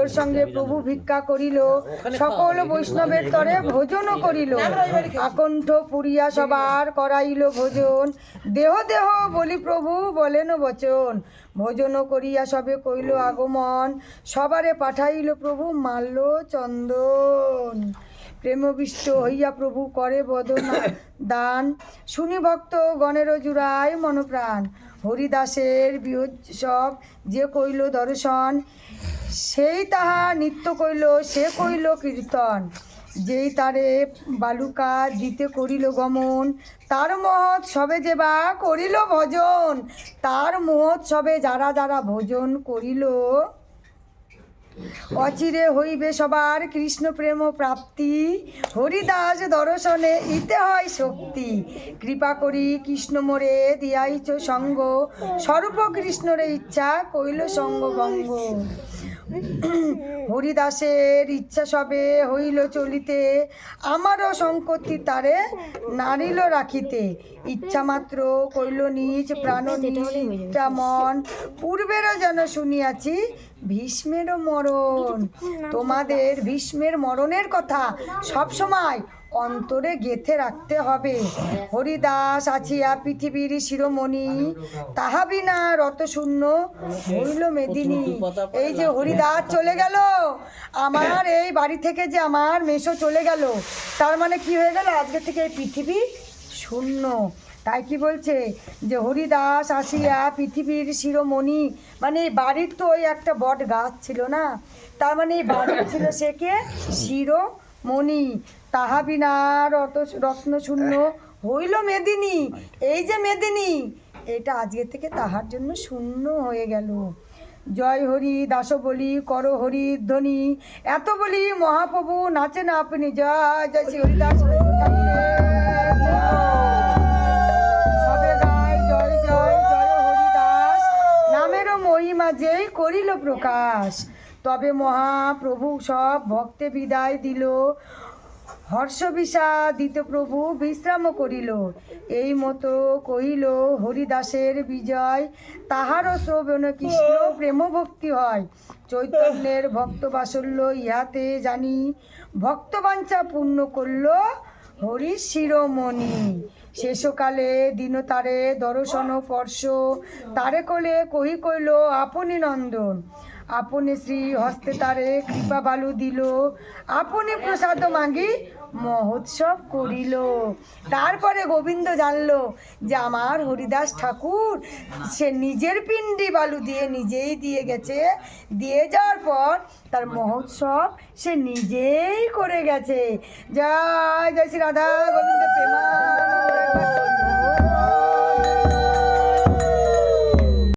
ওর সঙ্গে প্রভু ভিক্ষা করিল সকল বৈষ্ণবের তরে ভোজনও করিল। আকণ্ঠ পুরিয়া সবার করাইল ভোজন। দেহ দেহ বলি প্রভু বলেন বচন। ভোজন করিয়া সবে কইল আগমন। সবারে পাঠাইল প্রভু মাল্য চন্দন। প্রেমবিষ্ট হইয়া প্রভু করে বদনা দান। শুনি ভক্ত গণের জুড়ায় মনপ্রাণ। হরিদাসের বিয়োৎসব যে কইল দর্শন। সেই তাহা নিত্য কইল সে কইল কীর্তন। যেই তারে বালুকা দিতে করিল গমন, তার মহৎ সবে যে বা করিল ভজন, তার মহৎ সবে যারা যারা ভোজন করিল, অচিরে হইবে সবার কৃষ্ণ প্রেম প্রাপ্তি। হরিদাস দর্শনে ইতে হয় শক্তি। কৃপা করি কৃষ্ণ মোরে দিয়াইছ সঙ্গ। স্বরূপ কৃষ্ণরে ইচ্ছা কইল সঙ্গ ভঙ্গ হরিদাসের ইচ্ছা সবে হইল চলিতে আমারও সংকতি তারে নারিল রাখিতে। ইচ্ছা মাত্র কইল নিজ প্রাণ মন পূর্বেরও যেন শুনিয়াছি ভীষ্মেরও মরণ। তোমাদের ভীষ্মের মরণের কথা সব সময় অন্তরে গেথে রাখতে হবে। হরিদাস আছিয়া পৃথিবীর শিরোমণি। তাহা বিনা রত শূন্য হইল মেদিনী। এই যে হরিদাস চলে গেল, আমার এই বাড়ি থেকে যে আমার মেশো চলে গেল, তার মানে কি হয়ে গেল? আজকে থেকে এই পৃথিবী শূন্য। তাই কি বলছে? যে হরিদাস আসিয়া পৃথিবীর শিরোমণি মানে বাড়ির তো ওই একটা বট গাছ ছিল না? তার মানে এই বাড়ির ছিল সে কে? শিরোমণি। তাহা বিনা রত রত্ন শূন্য হইল মেদিনী। এই যে মেদিনী, এটা আজকে থেকে তাহার জন্য শূন্য হয়ে গেল। জয় হরি, দাস বলি, কর হরি, ধ্বনি। এত বলি মহাপ্রভু নাচেন আপনি। জয় জয় শ্রী হরিদাস। মহিমা, যেই করিল প্রকাশ। তবে মহাপ্রভু সব ভক্তে বিদায় দিল। হর্ষ বিষাদিত প্রভু বিশ্রাম করিল। এই মতো কহিল, হরিদাসের বিজয় তাহারও শ্রবণ কৃষ্ণ প্রেম ভক্তি হয়। চৈতন্যের ভক্ত বাসল্য ইহাতে জানি, ভক্তবাঞ্ছা পূর্ণ করল হরি শিরোমণি। শেষকালে দিন তারে দর্শন পর্শ তারে কোলে কহি কইল, আপনি নন্দন, আপনি শ্রী হস্তে তারে কৃপা বালু দিল, আপনি প্রসাদ মাগি মহোৎসব করিল। তারপরে গোবিন্দ জানলো যে আমার হরিদাস ঠাকুর, সে নিজের পিণ্ডি বালু দিয়ে নিজেই দিয়ে গেছে। দিয়ে যাওয়ার পর তার মহোৎসব সে নিজেই করে গেছে। জয় জয় শ্রী রাধা গোবিন্দ প্রেমা।